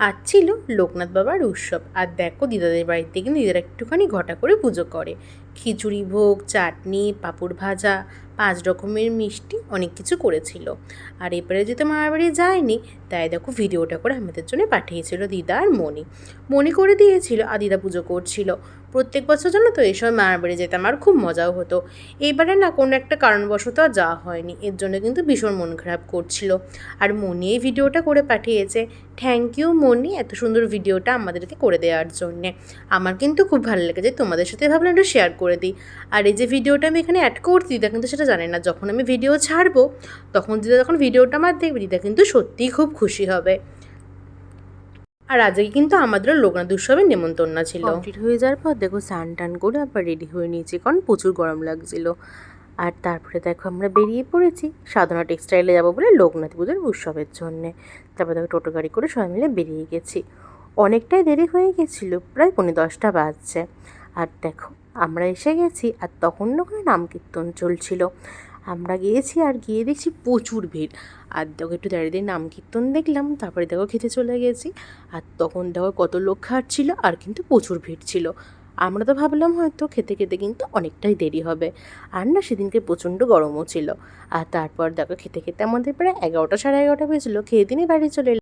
আজ ছিল লোকনাথ বাবার উৎসব। আর দেখো দিদাদের বাড়িতে কিন্তু দিদারা একটুখানি ঘটা করে পুজো করে। খিচুড়ি ভোগ, চাটনি, পাঁপড় ভাজা, পাঁচ রকমের মিষ্টি অনেক কিছু করেছিল। আর এবারে যেহেতু মামার বাড়ি যায়নি, তাই দেখো ভিডিওটা করে আমাদের জন্য পাঠিয়েছিল দিদা আর মনি মনি করে দিয়েছিল আর দিদা পুজো করছিল। প্রত্যেক বছর জন্য তো এই সময় মামার বাড়ি যেতাম আর খুব মজাও হতো। এবারে না কোনো একটা কারণবশত আর যাওয়া হয়নি। এর জন্য কিন্তু ভীষণ মন খারাপ করছিল। আর মনি এই ভিডিওটা করে পাঠিয়েছে। থ্যাংক ইউ মনি এত সুন্দর ভিডিওটা আমাদেরকে করে দেওয়ার জন্যে। আমার কিন্তু খুব ভালো লেগেছে। তোমাদের সাথে ভাবলাম একটু শেয়ার করে। দিই। আর এই যে ভিডিওটা আমি এখানে অ্যাড করছি, দিদা কিন্তু সেটা জানে না। যখন আমি ভিডিও ছাড়বো, তখন দিদা যখন ভিডিওটা আমার দেখবে, দিদা কিন্তু সত্যিই খুব খুশি হবে। আর আজকে কিন্তু আমাদেরও লোকনাথ উৎসবের নেমন্তন্ন ছিল। কমপ্লিট হয়ে যাওয়ার পর দেখো স্নান টান করে আবার রেডি হয়ে নিয়েছি, কারণ প্রচুর গরম লাগছিল। আর তারপরে দেখো আমরা বেরিয়ে পড়েছি সাধনা টেক্সটাইলে যাব বলে লোকনাথ পুজোর উৎসবের জন্যে। তারপর দেখো টোটো গাড়ি করে সবাই মিলে বেরিয়ে গেছি। অনেকটাই দেরি হয়ে গেছিল, প্রায় পৌনে দশটা বাজছে। আর দেখো আমরা এসে গেছি আর তখন ওখানে নাম কীর্তন চলছিল। আমরা গিয়েছি আর গিয়ে দেখছি প্রচুর ভিড়। আর দেখো একটু দাঁড়িয়ে দিয়ে নাম কীর্তন দেখলাম, তারপরে দেখো খেতে চলে গেছি। আর তখন দেখো কত লোক খাচ্ছিল আর কিন্তু প্রচুর ভিড় ছিল। আমরা তো ভাবলাম হয়তো খেতে খেতে কিন্তু অনেকটাই দেরি হবে। আর না, সেদিনকে প্রচণ্ড গরমও ছিল। আর তারপর দেখো খেতে খেতে আমাদের প্রায় এগারোটা সাড়ে এগারোটা হয়েছিল খেয়ে দিনই বাড়ি চলে।